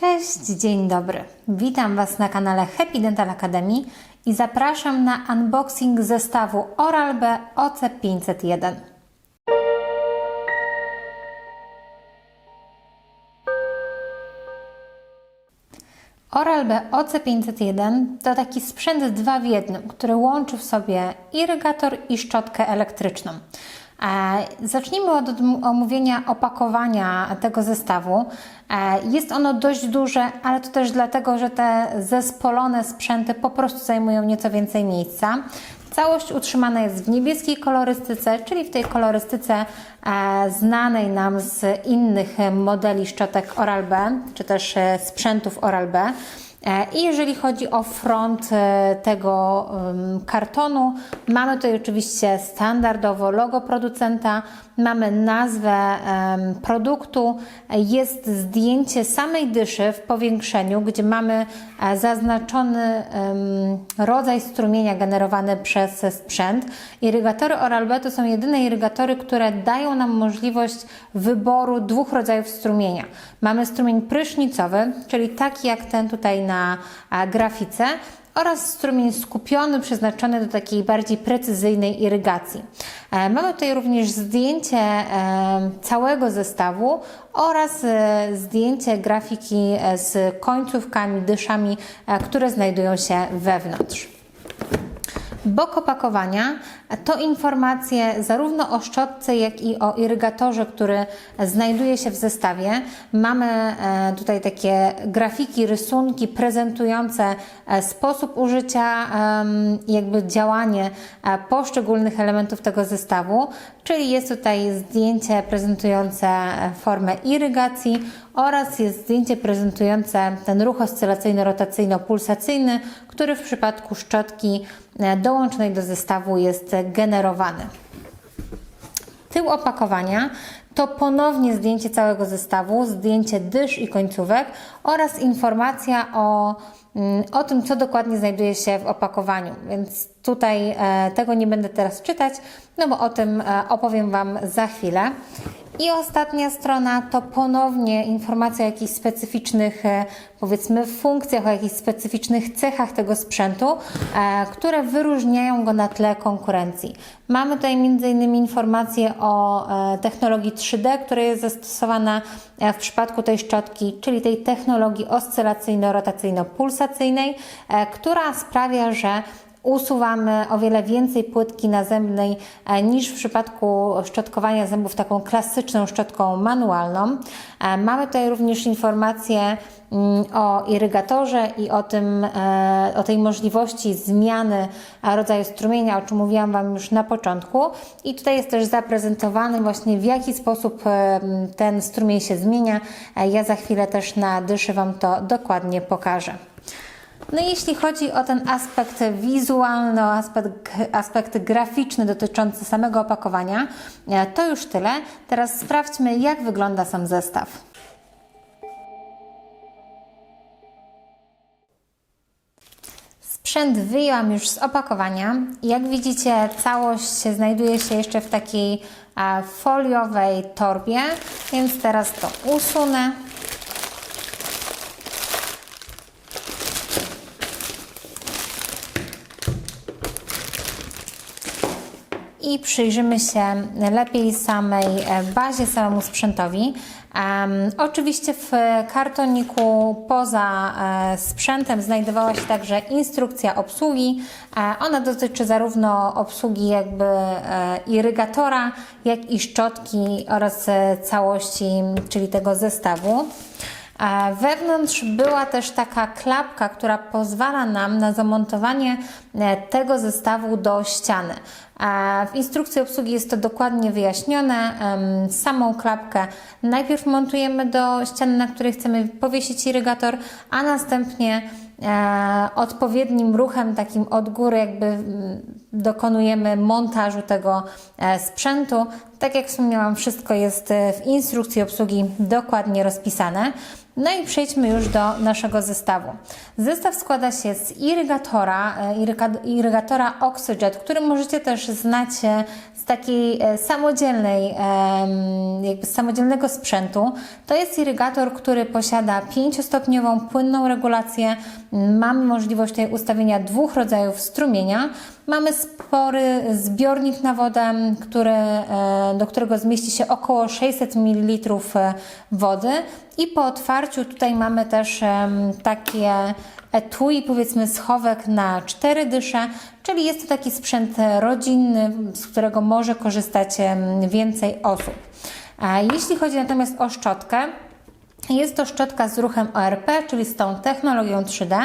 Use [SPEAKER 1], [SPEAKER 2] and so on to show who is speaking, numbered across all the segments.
[SPEAKER 1] Cześć, dzień dobry. Witam Was na kanale Happy Dental Academy i zapraszam na unboxing zestawu Oral-B OC501. Oral-B OC501 to taki sprzęt dwa w jednym, który łączy w sobie irygator i szczotkę elektryczną. E, Zacznijmy od omówienia opakowania tego zestawu. E, Jest ono dość duże, ale to też dlatego, że te zespolone sprzęty po prostu zajmują nieco więcej miejsca. Całość utrzymana jest w niebieskiej kolorystyce, czyli w tej kolorystyce e, znanej nam z innych modeli szczotek Oral-B, czy też sprzętów Oral-B. E, I jeżeli chodzi o front e, tego kartonu, mamy tutaj oczywiście standardowo logo producenta, mamy nazwę produktu, jest zdjęcie samej dyszy w powiększeniu, gdzie mamy e, zaznaczony rodzaj strumienia generowany przez sprzęt. Irygatory Oral-B to są jedyne irygatory, które dają nam możliwość wyboru dwóch rodzajów strumienia. Mamy strumień prysznicowy, czyli taki jak ten tutaj na grafice, oraz strumień skupiony, przeznaczony do takiej bardziej precyzyjnej irygacji. E, Mamy tutaj również zdjęcie e, całego zestawu oraz e, zdjęcie grafiki z końcówkami, dyszami, które znajdują się wewnątrz. Bok opakowania to informacje zarówno o szczotce, jak i o irygatorze, który znajduje się w zestawie. Mamy e, tutaj takie grafiki, rysunki prezentujące e, sposób użycia, jakby działanie e, poszczególnych elementów tego zestawu, czyli jest tutaj zdjęcie prezentujące formę irygacji oraz jest zdjęcie prezentujące ten ruch oscylacyjno-rotacyjno-pulsacyjny, który w przypadku szczotki dołączonej do zestawu jest generowany. Tył opakowania to ponownie zdjęcie całego zestawu, zdjęcie dysz i końcówek oraz informacja o, o tym, co dokładnie znajduje się w opakowaniu. Więc tutaj e, tego nie będę teraz czytać, no bo o tym e, opowiem Wam za chwilę. I ostatnia strona to ponownie informacja o jakichś specyficznych, e, powiedzmy, funkcjach, o jakichś specyficznych cechach tego sprzętu, które wyróżniają go na tle konkurencji. Mamy tutaj m.in. informacje o technologii 3D, która jest zastosowana w przypadku tej szczotki, czyli tej technologii oscylacyjno-rotacyjno-pulsacyjnej, e, która sprawia, że usuwamy o wiele więcej płytki nazębnej e, niż w przypadku szczotkowania zębów taką klasyczną szczotką manualną. E, Mamy tutaj również informacje mm, o irygatorze i o, tym, o tej możliwości zmiany rodzaju strumienia, o czym mówiłam Wam już na początku. I tutaj jest też zaprezentowany właśnie w jaki sposób ten strumień się zmienia. Ja za chwilę też na dyszy Wam to dokładnie pokażę. No jeśli chodzi o ten aspekt wizualny, aspekt, aspekt graficzny dotyczący samego opakowania, e, to już tyle. Teraz sprawdźmy, jak wygląda sam zestaw. Sprzęt wyjęłam już z opakowania. Jak widzicie, całość znajduje się jeszcze w takiej foliowej torbie, więc teraz to usunę. I przyjrzymy się lepiej samej e, bazie, samemu sprzętowi. Em, oczywiście w kartoniku poza e, sprzętem znajdowała się także instrukcja obsługi. E, ona dotyczy zarówno obsługi jakby e, irygatora, jak i szczotki oraz e, całości, czyli tego zestawu. Wewnątrz była też taka klapka, która pozwala nam na zamontowanie e, tego zestawu do ściany. W instrukcji obsługi jest to dokładnie wyjaśnione. Samą klapkę najpierw montujemy do ściany, na której chcemy powiesić irygator, a następnie e, odpowiednim ruchem, takim od góry, jakby dokonujemy montażu tego e, sprzętu. Tak jak wspomniałam, wszystko jest w instrukcji obsługi dokładnie rozpisane. No i przejdźmy już do naszego zestawu. Zestaw składa się z irygatora, e, iryga- irygatora Oxyjet, który możecie też znać e, z takiej e, samodzielnej, jakby samodzielnego sprzętu. To jest irygator, który posiada pięciostopniową płynną regulację. Mamy możliwość tutaj ustawienia dwóch rodzajów strumienia. Mamy spory zbiornik na wodę, który, do którego zmieści się około 600 ml wody i po otwarciu tutaj mamy też takie etui, powiedzmy schowek na cztery dysze, czyli jest to taki sprzęt rodzinny, z którego może korzystać więcej osób. A jeśli chodzi natomiast o szczotkę, jest to szczotka z ruchem ORP, czyli z tą technologią 3D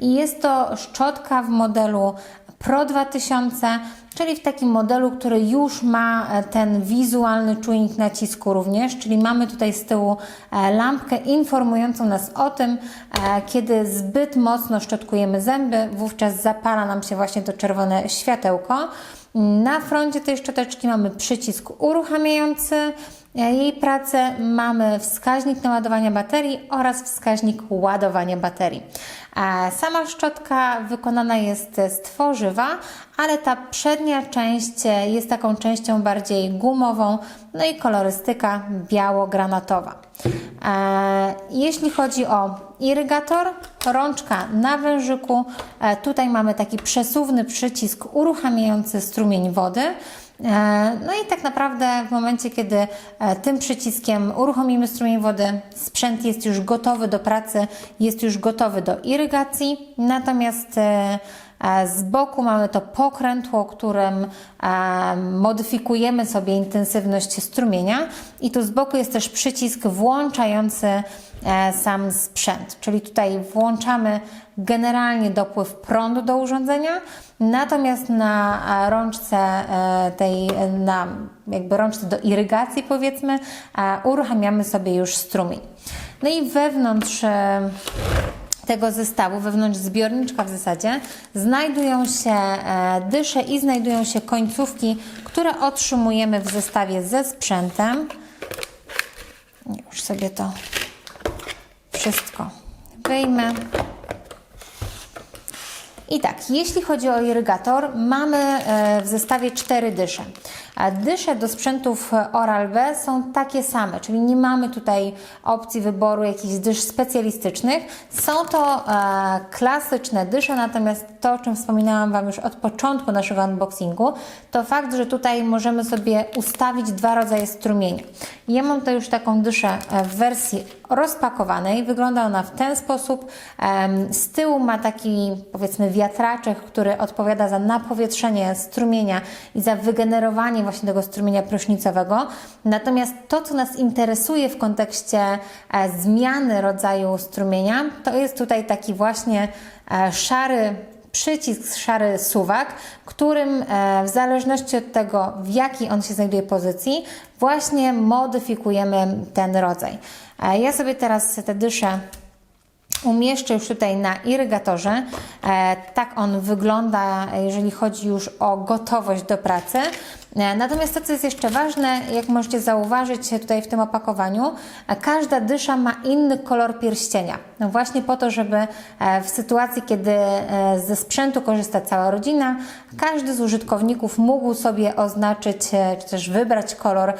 [SPEAKER 1] i jest to szczotka w modelu Pro 2000, czyli w takim modelu, który już ma e, ten wizualny czujnik nacisku również, czyli mamy tutaj z tyłu e, lampkę informującą nas o tym, e, kiedy zbyt mocno szczotkujemy zęby, wówczas zapala nam się właśnie to czerwone światełko. Na froncie tej szczoteczki mamy przycisk uruchamiający jej pracę, mamy wskaźnik naładowania baterii oraz wskaźnik ładowania baterii. Sama szczotka wykonana jest z tworzywa, ale ta przednia część jest taką częścią bardziej gumową, no i kolorystyka biało-granatowa. E, Jeśli chodzi o irygator, rączka na wężyku, e, tutaj mamy taki przesuwny przycisk uruchamiający strumień wody. E, No i tak naprawdę w momencie, kiedy e, tym przyciskiem uruchomimy strumień wody, sprzęt jest już gotowy do pracy, jest już gotowy do irygacji. Natomiast e, z boku mamy to pokrętło, którym modyfikujemy sobie intensywność strumienia i tu z boku jest też przycisk włączający sam sprzęt, czyli tutaj włączamy generalnie dopływ prądu do urządzenia, natomiast na e, rączce e, tej, e, na jakby rączce do irygacji powiedzmy, e, uruchamiamy sobie już strumień. No i wewnątrz e, tego zestawu, wewnątrz zbiorniczka w zasadzie, znajdują się e, dysze i znajdują się końcówki, które otrzymujemy w zestawie ze sprzętem. Już sobie to wszystko wyjmę. I tak, jeśli chodzi o irygator, mamy e, w zestawie cztery dysze. Dysze do sprzętów Oral-B są takie same, czyli nie mamy tutaj opcji wyboru jakichś dysz specjalistycznych. Są to e, klasyczne dysze, natomiast to, o czym wspominałam Wam już od początku naszego unboxingu, to fakt, że tutaj możemy sobie ustawić dwa rodzaje strumienia. Ja mam to już taką dyszę e, w wersji rozpakowanej. Wygląda ona w ten sposób. Z tyłu ma taki, powiedzmy, wiatraczek, który odpowiada za napowietrzenie strumienia i za wygenerowanie właśnie tego strumienia prysznicowego. Natomiast to, co nas interesuje w kontekście e, zmiany rodzaju strumienia, to jest tutaj taki właśnie e, szary przycisk, szary suwak, którym e, w zależności od tego, w jakiej on się znajduje pozycji, właśnie modyfikujemy ten rodzaj. Ja sobie teraz te dysze umieszczę już tutaj na irygatorze. E, tak on wygląda, jeżeli chodzi już o gotowość do pracy. E, Natomiast to, co jest jeszcze ważne, jak możecie zauważyć tutaj w tym opakowaniu, e, każda dysza ma inny kolor pierścienia. No właśnie po to, żeby e, w sytuacji, kiedy ze sprzętu korzysta cała rodzina, każdy z użytkowników mógł sobie oznaczyć, czy też wybrać kolor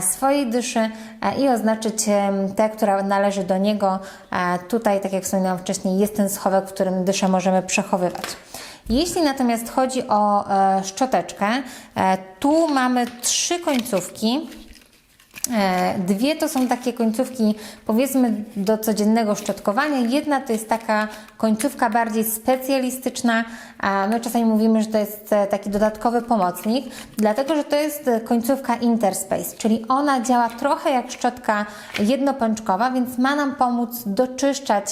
[SPEAKER 1] swojej dyszy i oznaczyć tę, która należy do niego. Tutaj, tak jak wspominałam wcześniej, jest ten schowek, w którym dyszę możemy przechowywać. Jeśli natomiast chodzi o e, szczoteczkę, e, tu mamy trzy końcówki. E, Dwie to są takie końcówki, powiedzmy, do codziennego szczotkowania. Jedna to jest taka końcówka bardziej specjalistyczna. My czasami mówimy, że to jest taki dodatkowy pomocnik, dlatego że to jest końcówka Interspace, czyli ona działa trochę jak szczotka jednopęczkowa, więc ma nam pomóc doczyszczać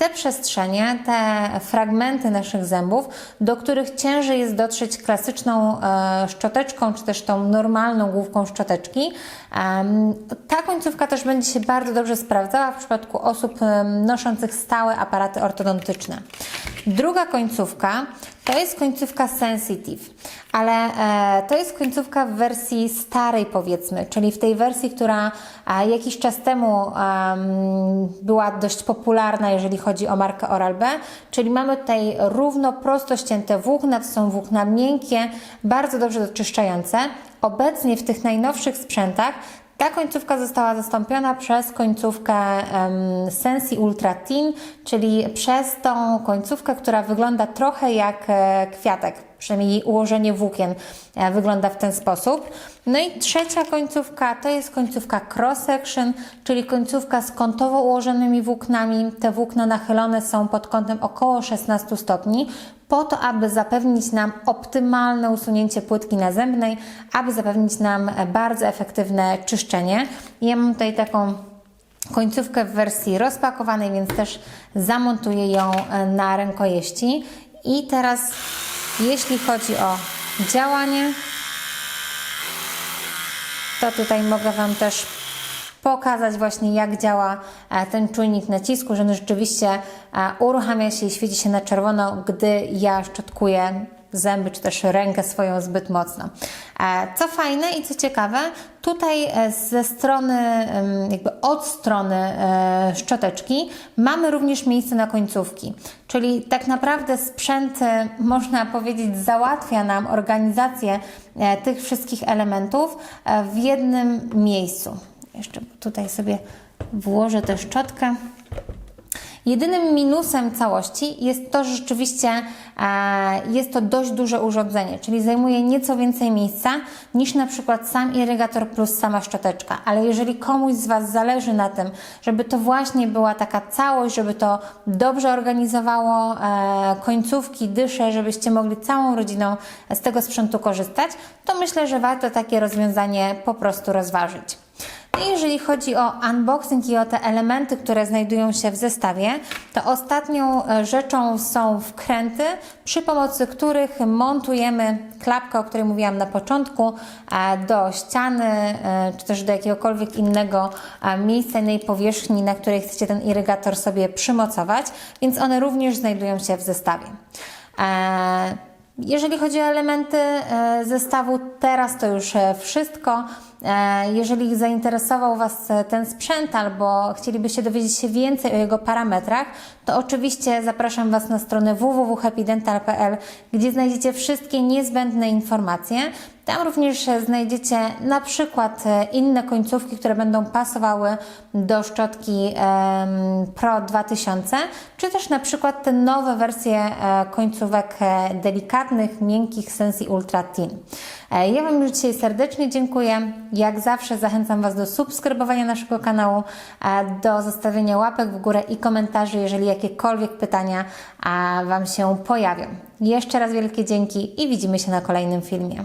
[SPEAKER 1] te przestrzenie, te fragmenty naszych zębów, do których ciężej jest dotrzeć klasyczną e, szczoteczką, czy też tą normalną główką szczoteczki. Ta końcówka też będzie się bardzo dobrze sprawdzała w przypadku osób noszących stałe aparaty ortodontyczne. Druga końcówka to jest końcówka Sensitive, ale e, to jest końcówka w wersji starej powiedzmy, czyli w tej wersji, która e, jakiś czas temu em, była dość popularna, jeżeli chodzi o markę Oral-B, czyli mamy tutaj równo, prosto ścięte włókna, to są włókna miękkie, bardzo dobrze doczyszczające. Obecnie w tych najnowszych sprzętach ta końcówka została zastąpiona przez końcówkę um, Sensi Ultra Thin, czyli przez tą końcówkę, która wygląda trochę jak e, kwiatek, przynajmniej ułożenie włókien e, wygląda w ten sposób. No i trzecia końcówka to jest końcówka cross section, czyli końcówka z kątowo ułożonymi włóknami. Te włókna nachylone są pod kątem około 16 stopni, po to, aby zapewnić nam optymalne usunięcie płytki nazębnej, aby zapewnić nam bardzo efektywne czyszczenie. Ja mam tutaj taką końcówkę w wersji rozpakowanej, więc też zamontuję ją e, na rękojeści. I teraz, jeśli chodzi o działanie, to tutaj mogę Wam też pokazać właśnie jak działa e, ten czujnik nacisku, że on rzeczywiście e, uruchamia się i świeci się na czerwono, gdy ja szczotkuję zęby czy też rękę swoją zbyt mocno. E, Co fajne i co ciekawe, tutaj ze strony, jakby od strony szczoteczki mamy również miejsce na końcówki, czyli tak naprawdę sprzęt, można powiedzieć, załatwia nam organizację tych wszystkich elementów w jednym miejscu. Jeszcze tutaj sobie włożę tę szczotkę. Jedynym minusem całości jest to, że rzeczywiście e, jest to dość duże urządzenie, czyli zajmuje nieco więcej miejsca niż na przykład sam irygator plus sama szczoteczka. Ale jeżeli komuś z Was zależy na tym, żeby to właśnie była taka całość, żeby to dobrze organizowało e, końcówki, dysze, żebyście mogli całą rodziną z tego sprzętu korzystać, to myślę, że warto takie rozwiązanie po prostu rozważyć. No i jeżeli chodzi o unboxing i o te elementy, które znajdują się w zestawie, to ostatnią e, rzeczą są wkręty, przy pomocy których montujemy klapkę, o której mówiłam na początku, e, do ściany, e, czy też do jakiegokolwiek innego miejsca, innej powierzchni, na której chcecie ten irygator sobie przymocować, więc one również znajdują się w zestawie. Jeżeli chodzi o elementy zestawu, teraz to już wszystko. E, jeżeli zainteresował Was e, ten sprzęt albo chcielibyście dowiedzieć się więcej o jego parametrach, to oczywiście zapraszam Was na stronę www.happydental.pl, gdzie znajdziecie wszystkie niezbędne informacje. Tam również znajdziecie na przykład e, inne końcówki, które będą pasowały do szczotki Pro 2000, czy też na przykład te nowe wersje końcówek delikatnych, miękkich Sensi Ultra Thin. Ja Wam już dzisiaj serdecznie dziękuję. Jak zawsze zachęcam Was do subskrybowania naszego kanału, do zostawienia łapek w górę i komentarzy, jeżeli jakiekolwiek pytania Wam się pojawią. Jeszcze raz wielkie dzięki i widzimy się na kolejnym filmie.